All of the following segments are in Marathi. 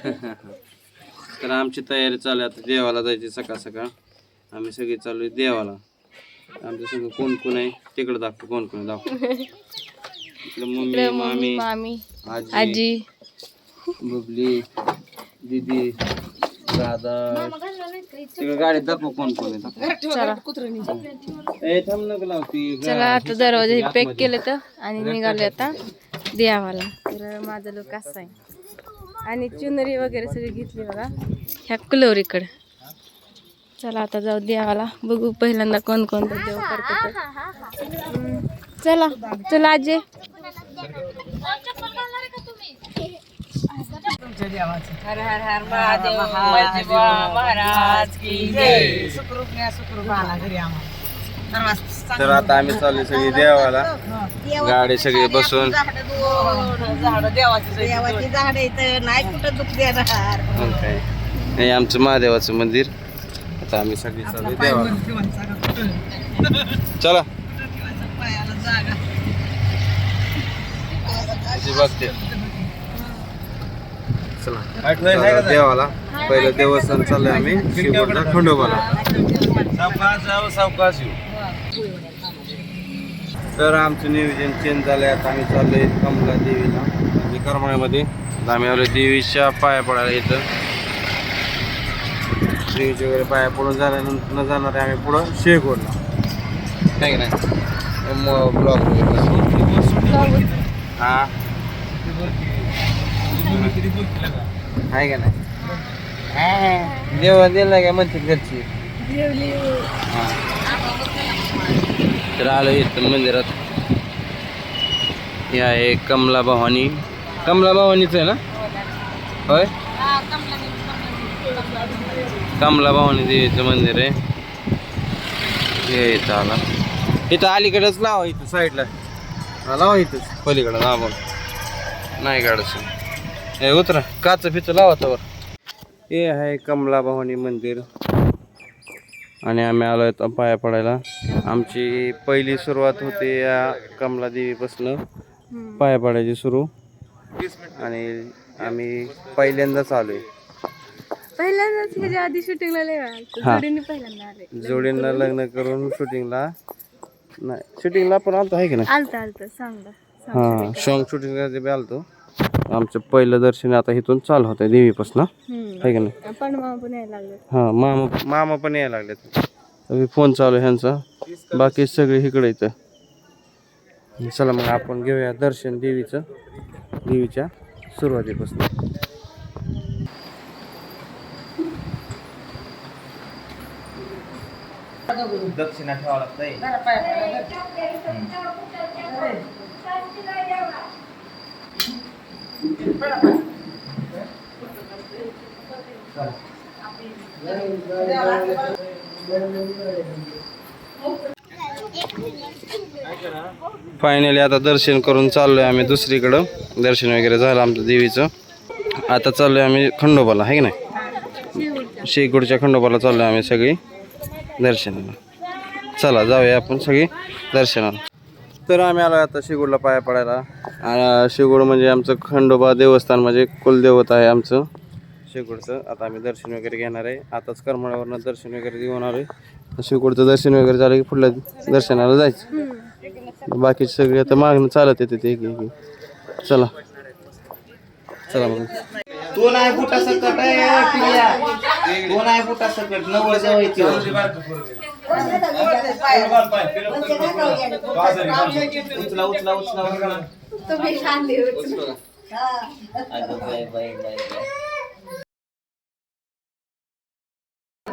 तर आमची तयारी चालू आहे. आता देवाला जायची सकाळ सकाळ. आम्ही सगळे चालू आहे देवाला. आमच्या सगळं कोण कोण आहे? तिकडे दाखव कोण कोण दाखव. इकडे मम्मी मामी मामी आजी आजी. बबली दीदी दादा. तिकडे गाडीत दाखव कोण कोण आहे. दाखव. चला. ए थांब नको लावती. चला आता दरवाजे पॅक केले तर आणि निघाले आता देवाला. तर माझं लोक असं आहे. आणि चुनरी वगैरे सगळी घेतली बघा. ह्या कुलवरीकडे. चला आता जाऊ देवाला. बघू पहिल्यांदा कोण कोणतं देव करतो चला चला आजे. तर आता आम्ही चालू सगळी देवाला. गाडी सगळी बसून. देवाची झाड इथं. नाही कुठं दुःख देणार. मग काय? हे आमचं महादेवाचं मंदिर. आता आम्ही सगळी चालू देवाला. चला. अशी बघते. चला. देवाला. पहिलं देवस्थान चाललंय आम्ही. खंडोबाला. तर आमचं नियोजन चेंज झालंय. आता आम्ही चाललोय कमला देवीला. म्हणजे करमाळ्यामध्ये आम्ही आलो देवीच्या पाया पडायला इथं. देवीच्या वगैरे पाया पडून झाल्यानंतर न जाणार आहे आम्ही पुढं शेळकोटला नाही. का नाही ब्लॉक वगैरे हा? आहे का नाही? देवा दिला काय म्हणते घरची? हा. तर आलो इथं मंदिरात. हे आहे कमला भवानी. कमला भवानीच आहे ना? होय? कमला भवानी देवीचं मंदिर आहे. हे इथं आला. इथं अलीकडेच लावा इथं साईडला. लावा इथंच. पलीकडं लावा नाही काढायचं हे उतरा. काच फिचं लावा त्यावर हे आहे कमला भवानी मंदिर. आणि आम्ही आलो आहेत पाया पडायला. आमची पहिली सुरुवात होते या कमला देवीपासून पाया पडायची सुरू. आणि आम्ही पहिल्यांदाच आलोय. पहिल्यांदाच ह्याच्या आधी शूटिंगला. हा. जोडीने पहिल्यांदा आले जोडींना लग्न करून शूटिंगला नाही शूटिंगला पण आलतो आहे की नाही? आलत आलत. चांगलं हां शॉंग शूटिंगला जे बी आलतो. आमचं पहिलं दर्शन आता इथून चालू होतं देवीपासून. आहे की नाही? मामा पण यायला लागले. हां मामा मामा पण यायला लागलेत अभि फोन चालू आहे ह्यांचा. बाकी सगळे इकडे इथं चला मग आपण घेऊया दर्शन देवीचं. देवीच्या सुरुवातीपासून. दक्षिणा ठेवावं लागतंय. फायनली आता दर्शन करून चाललोय आम्ही दुसरीकडं. दर्शन वगैरे झालं आमचं देवीचं. आता चाललोय आम्ही खंडोबाला आहे की नाही? शेगुडच्या खंडोबाला चाललोय आम्ही सगळी दर्शनाला. चला जाऊया आपण सगळी दर्शनाला. तर आम्ही आलो आता शिगुडला पाया पडायला. आणि म्हणजे आमचं खंडोबा देवस्थान म्हणजे कुलदेवत आहे आमचं. शिगुडचं आता आम्ही दर्शन वगैरे घेणार आहे. आताच करमाळ्यावरनं दर्शन वगैरे घेऊन आलो आहे शिगुडचं दर्शन वगैरे झालं की पुढल्या दर्शनाला जायचं. बाकी सगळे आता मागणं चालत येते ते एक एक चला. चला मग. तो नाही बुटा सकट तो नाही बुटा सकट नवळ जेवायची. उचला उचला उचला. बाय बाय बाय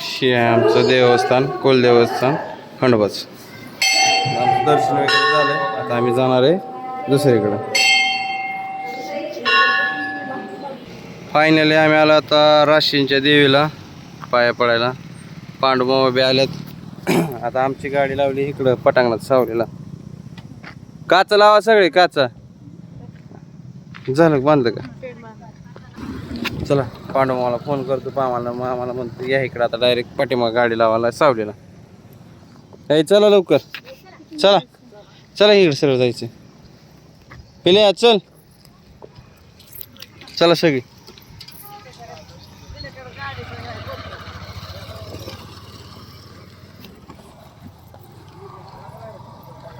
हे आहे आमचं देवस्थान कुलदेवस्थान खंडोबाचं. आमचं दर्शन वगैरे झालं. आता आम्ही जाणार आहे दुसरीकडं. फायनली आम्ही आलो आता राशींच्या देवीला पाया पडायला. पांडुमामा बी आल्यात आता आमची गाडी लावली इकडं पटांगणात सावलीला. काचा लावा सगळे काचा. झालं बांधलं का? चला पांडुमामाला फोन करतो पामाला मग आम्हाला म्हणतो या इकडं आता डायरेक्ट पाठीमा गाडी लावायला सावलीला. ए चला लवकर. चला. चला इकडे सरळ जायचं. पिल्या चल. चला सगळी.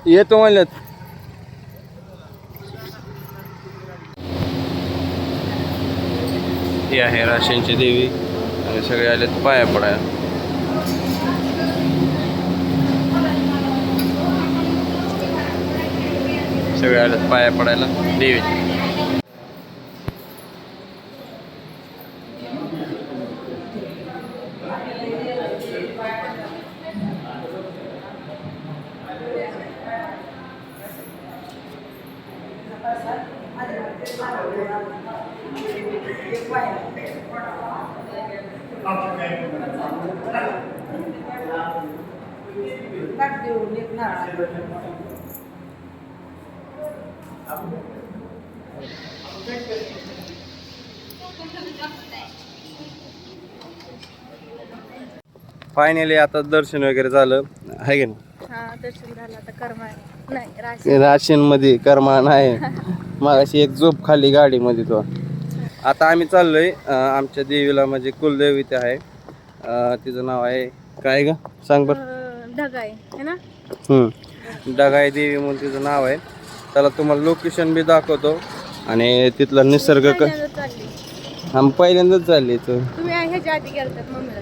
येतो म्हणलं ही आहे राशींची देवी. आणि सगळे आलेत पाया पडायला. सगळे आलेत पाया पडायला देवी. फायनली आता दर्शन वगैरे झालं. आहे की नाही? हा दर्शन झालं. आता कर्मा नाही राशी राशनमध्ये कर्मा नाही. मागाशी एक झोप खाली गाडीमध्ये तो. आता आम्ही चाललोय अं, आमच्या देवीला म्हणजे कुलदेवते आहे. अं, तिचं नाव आहे काय ग? सांग बर. अं, ढगाई है ना? डगाई देवी म्हणून तिचं नाव आहे. त्याला तुम्हाला लोकेशन बी दाखवतो. आणि तिथला निसर्ग क पहिल्यांदा चालली. आम्ही पहिल्यांदाच चालली तर तुम्ही ह्याच्या आधी गेलतात मम्मीला.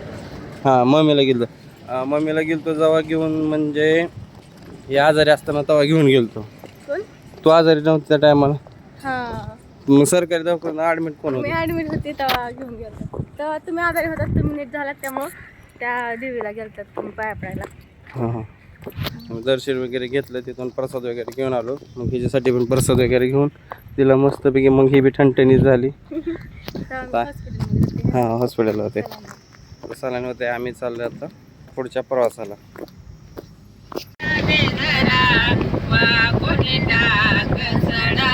हां मम्मीला गेलतो. अं, मम्मीला गेलतो जेव्हा घेऊन म्हणजे हे आजारी असताना तेव्हा घेऊन गेलतो. कोण? तू आजारी नव्हती त्या टायमाला हा. मग सरकारी दवाखान्यात ॲडमिट कोण मी होतं ऍडमिट होते तेव्हा घेऊन गेलतात तेव्हा तुम्ही आजारी होतात तुम्ही नीट झालात त्यामुळं त्या देवीला गेलतात तुम्ही पाया पडायला. हां हां. मग दर्शन वगैरे घेतलं तिथून प्रसाद वगैरे घेऊन आलो. मग हिच्यासाठी पण प्रसाद वगैरे घेऊन तिला मस्तपैकी मग ही बी ठणठणीत झाली. तेव्हा मी काय? हॉस्पिटलमध्ये होते. हां हॉस्पिटलला होते. सलाईन होते आम्ही चाललो आता पुढच्या प्रवासाला. कोणी टाक सडा